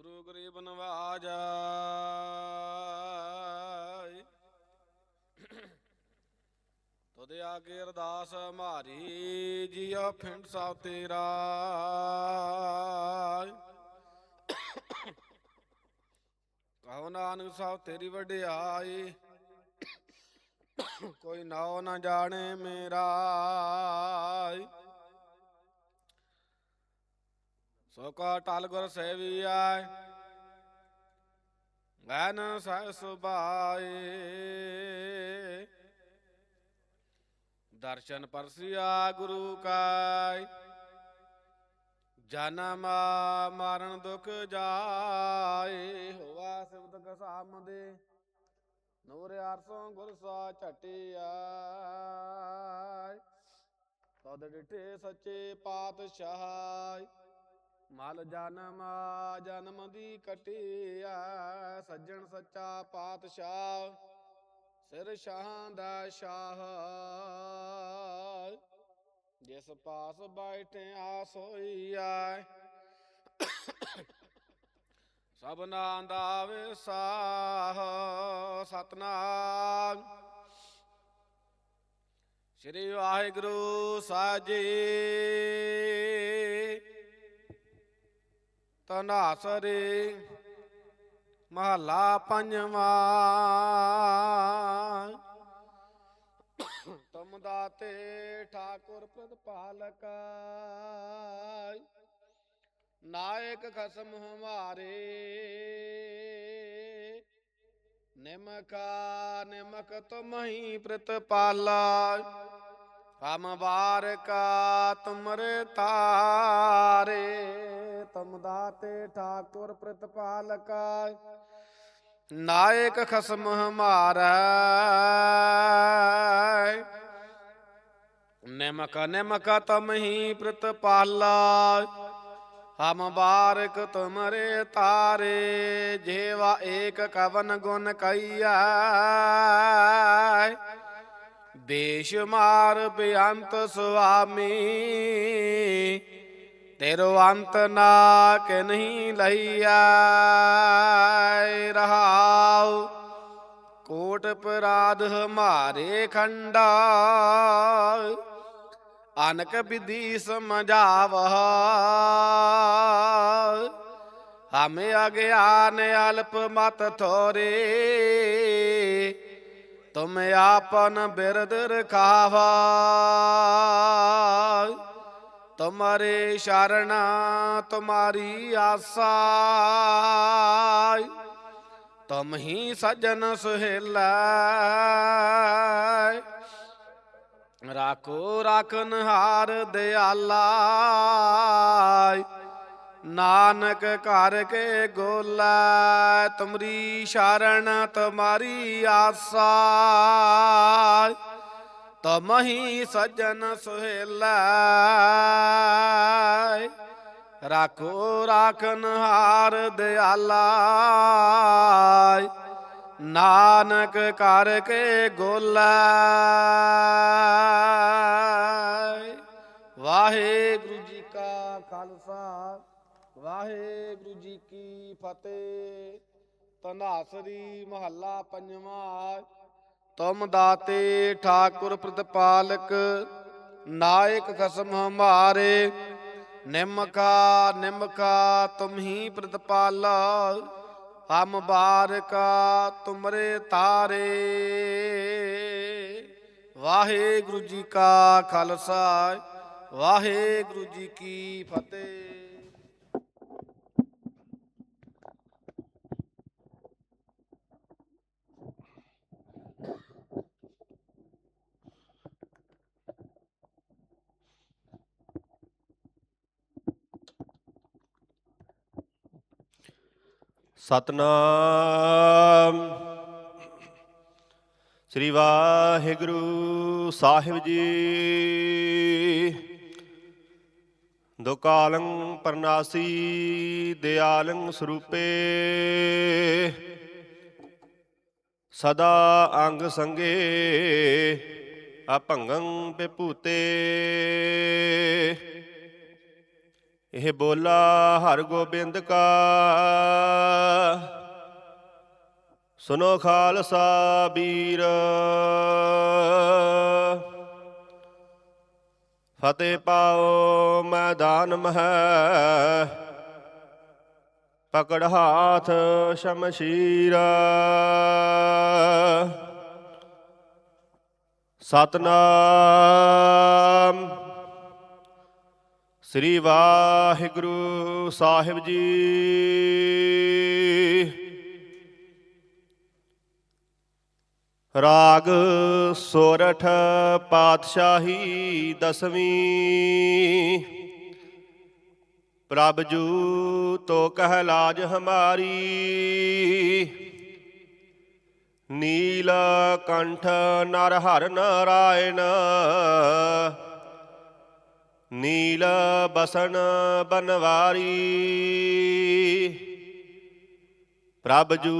ਗੁਰੂ ਗਰੀਬ ਨਵਾਜ। ਤੁਦੇ ਆਗੇ ਅਰਦਾਸ ਮਾਰੀ ਜੀਓ ਫਿੰਡ ਸਾਹਿਬ ਤੇਰਾ। ਕਹੋ ਨਾਨਕ ਸਾਹਿਬ ਤੇਰੀ ਵਡਿਆਈ। ਕੋਈ ਨਾਉ ਨਾ ਜਾਣੇ ਮੇਰਾ। ਸੋ ਕਾ ਟਲ ਗੁਰ ਸੇਵੀਆ ਗਨ ਸਹਿ ਸੁਭਾਏ। ਦਰਸ਼ਨ ਪਰਸਿਆ ਗੁਰੂ ਕਾ ਜਨਮ ਮਰਨ ਦੁਖ ਜਾਏ। ਹੋਵਾ ਸਿਵਤ ਕਸਾਮ ਦੇ, ਨੂਰ ਅਰਸੋਂ ਗੁਰ ਸਾ ਤਦ ਡਿਠੇ ਸੱਚੇ ਪਾਤਸ਼ਾਹ ਮਲ ਜਨਮ ਜਨਮ ਦੀ ਕਟਿਆ, ਸੱਜਣ ਸੱਚਾ ਪਾਤਸ਼ਾਹ, ਸਿਰ ਸ਼ਾਹਾਂ ਦਾ ਸ਼ਾਹ। ਜਿਸ ਪਾਸ ਬੈਠੇ ਬੈਠਿਆ ਸੋਈਆ ਸਭਨਾ ਦਾ ਵਿਸਾਹ। ਸਤਨਾਮ। ਸ੍ਰੀ ਵਾਹਿਗੁਰੂ ਸਾਹਿਬ ਜੀ। ਤਨਾਸਰੇ ਮਹਲਾ ਪੰਜਵਾਂ। ਤੁਮ ਦਾਤੇ ਠਾਕੁਰ ਪ੍ਰਤਪਾਲਕ। ਨਾਇਕ ਖਸਮ ਹਮਾਰੇ। ਨਿਮਕਾ ਨਿਮਕ ਤੁਮਹੀ ਪ੍ਰਤਪਾਲਾ। ਹਮ ਬਾਰਕਾ ਤੁਮਰੇ ਤਾਰੇ। ਤੁਮ ਦਾਤੇ ਠਾਕੁਰ ਪ੍ਰਤਪਾਲਕਾ। ਨਾਇਕ ਖਸਮ ਹਮਾਰਾ। ਨਿਮਕ ਨਿਮਕ ਤਮ ਹੀ ਪ੍ਰਤਪਾਲਾ। ਹਮ ਬਾਰਕ ਤੁਮਰੇ ਤਾਰੇ। ਜੇਵਾ ਏਕ ਕਵਨ ਗੁਣ ਕਈਆ ਬੇਸ਼ਮਾਰ ਬੇਅੰਤ ਸੁਆਮੀ। ਤੇਰੋ ਅੰਤ ਨਾ ਕਿ ਨਹੀਂ ਲਈਆ ਰਹਾਉ। ਕੋਟ ਪਰਾਧ ਹਮਾਰੇ ਖੰਡਾ ਅਨਕ ਵਿਧੀ ਸਮਝਾਵਹ। ਹਮੇ ਅਗਿਆਨ ਅਲਪ ਮਤ ਥੋਰੇ। ਤੁਮ ਆਪਨ ਬਿਰਦ ਰਖਾਵਾ। ਤੁਮਰੇ ਸ਼ਰਨ ਤੁਮਾਰੀ ਆਸਾ ਤੁਮ ਹੀ ਸਜਨ ਸੁਹੇਲਾ। ਰਾਖੋ ਰਾਖਨ ਹਾਰ ਦਿਆਲਾ ਨਾਨਕ ਘਰ ਕੇ ਗੋਲਾ, ਤੁਮਰੀ ਸ਼ਰਨ ਤੁਮਾਰੀ ਆਸਾ ਤਮਹੀ ਸਜਨ ਸੁਹੇਲਾ ਰਾਖੋ ਰਾਖਨ ਹਾਰ ਦਿਆਲਾ ਨਾਨਕ ਕਰਕੇ ਗੋਲਾ ਵਾਹਿਗੁਰੂ ਜੀ ਕਾ ਖਾਲਸਾ, ਵਾਹਿਗੁਰੂ ਜੀ ਕੀ ਫਤਿਹ। ਤਨਾਸਰੀ ਮਹੱਲਾ ਪੰਜਵਾਂ ਤੁਮ ਦਾਤੇ ਠਾਕੁਰ ਪ੍ਰਤਪਾਲਕ, ਨਾਇਕ ਖਸਮ ਹਮਾਰੇ, ਨਿਮਕਾ ਨਿਮਕਾ ਤੁਮ ਹੀ ਪ੍ਰਤਪਾਲਾ, ਹਮ ਬਾਰਕਾ ਤੁਮਰੇ ਤਾਰੇ। ਵਾਹਿਗੁਰੂ ਜੀ ਕਾ ਖਾਲਸਾ, ਵਾਹਿਗੁਰੂ ਜੀ ਕੀ ਫਤਿਹ। ਸਤਨਾਮ। ਸ੍ਰੀ ਵਾਹਿਗੁਰੂ ਸਾਹਿਬ ਜੀ। ਦੁਕਾਲੰ ਪਰਨਾਸੀ ਦਿਆਲੰ ਸਰੂਪੇ। ਸਦਾ ਅੰਗ ਸੰਗੇ ਅਭੰਗੰ ਬਿਭੂਤੇ ਇਹ ਬੋਲਾ ਹਰ ਗੋਬਿੰਦ ਕਾ। ਸੁਨੋ ਖਾਲਸਾ ਬੀਰ। ਫਤਿਹ ਪਾਓ ਮੈਦਾਨ ਮਹਿ। ਪਕੜ ਹਾਥ ਸ਼ਮਸ਼ੀਰ। ਸਤਨਾਮ। ਸ੍ਰੀ ਵਾਹਿਗੁਰੂ ਸਾਹਿਬ ਜੀ। ਰਾਗ ਸੋਰਠ ਪਾਤਸ਼ਾਹੀ ਦਸਵੀਂ। ਪ੍ਰਭ ਜੂ ਤੋ ਕਹਿ ਲਾਜ ਹਮਾਰੀ। ਨੀਲ ਕੰਠ ਨਰ ਹਰ ਨਾਰਾਇਣ। ਨੀਲ ਬਸਨ ਬਨਵਾਰੀ। ਪ੍ਰਭ ਜੂ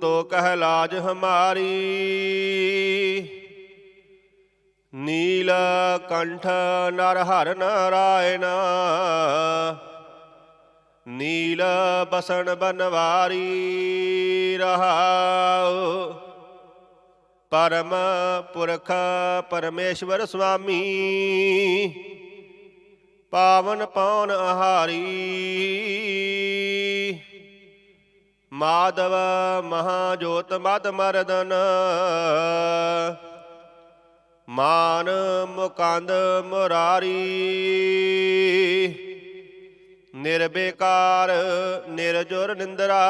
ਤੋ ਕਹਿ ਲਾਜ ਹਮਾਰੀ। ਨੀਲ ਕੰਠ ਨਰ ਹਰ ਨਾਰਾਇਣ। ਨੀਲ ਬਸਨ ਬਨਵਾਰੀ ਰਹਾਉ। ਪਰਮ ਪੁਰਖ ਪਰਮੇਸ਼ਵਰ ਸੁਆਮੀ ਪਾਵਨ ਪੌਣ ਆਹਾਰੀ। ਮਾਧਵ ਮਹਾਜੋਤ ਮਦ ਮਰਦਨ। ਮਾਨ ਮੁਕੰਦ ਮੁਰਾਰੀ। ਨਿਰਬੇਕਾਰ ਨਿਰਜੁਰ ਨਿੰਦਰਾ।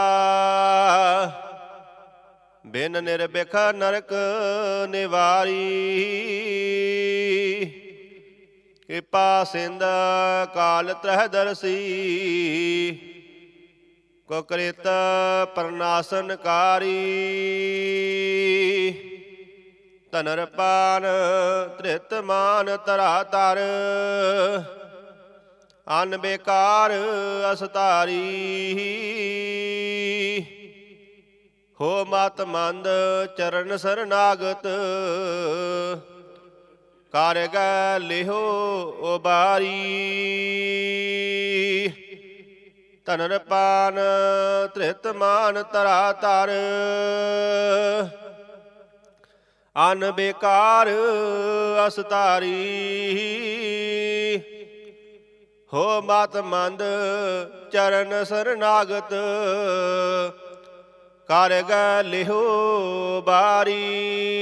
ਬਿਨ ਨਿਰਬਿਖ ਨਰਕ ਨਿਵਾਰੀ। ਕਿਪਾ ਸਿੰਧ ਕਾਲ ਤਰਹ ਦਰਸੀ। ਕੋ ਕ੍ਰਿਤ ਪਰਨਾਸਨਕਾਰੀ ਧਨਰ ਤ੍ਰਿਤ ਮਾਨ ਤਰਾ ਤਰ। ਅਨ ਬੇਕਾਰ ਅਸਤਾਰੀ। ਹੋ ਮਤ ਮੰਦ ਚਰਨ ਸਰਨਾਗਤ ਕਰ ਗੈ ਲਿਹੋ ਉਬਾਰੀ। ਧਨਰ ਪਾਨ ਤ੍ਰਿਤ ਮਾਨ ਤਰਾ ਤਰ ਅਨ ਬੇਕਾਰ ਅਸਤਾਰੀ। ਹੋ ਮਤ ਮੰਦ ਚਰਨ ਸਰਨਾਗਤ। ਕਰ ਗੈ ਲਿਹੋ ਬਾਰੀ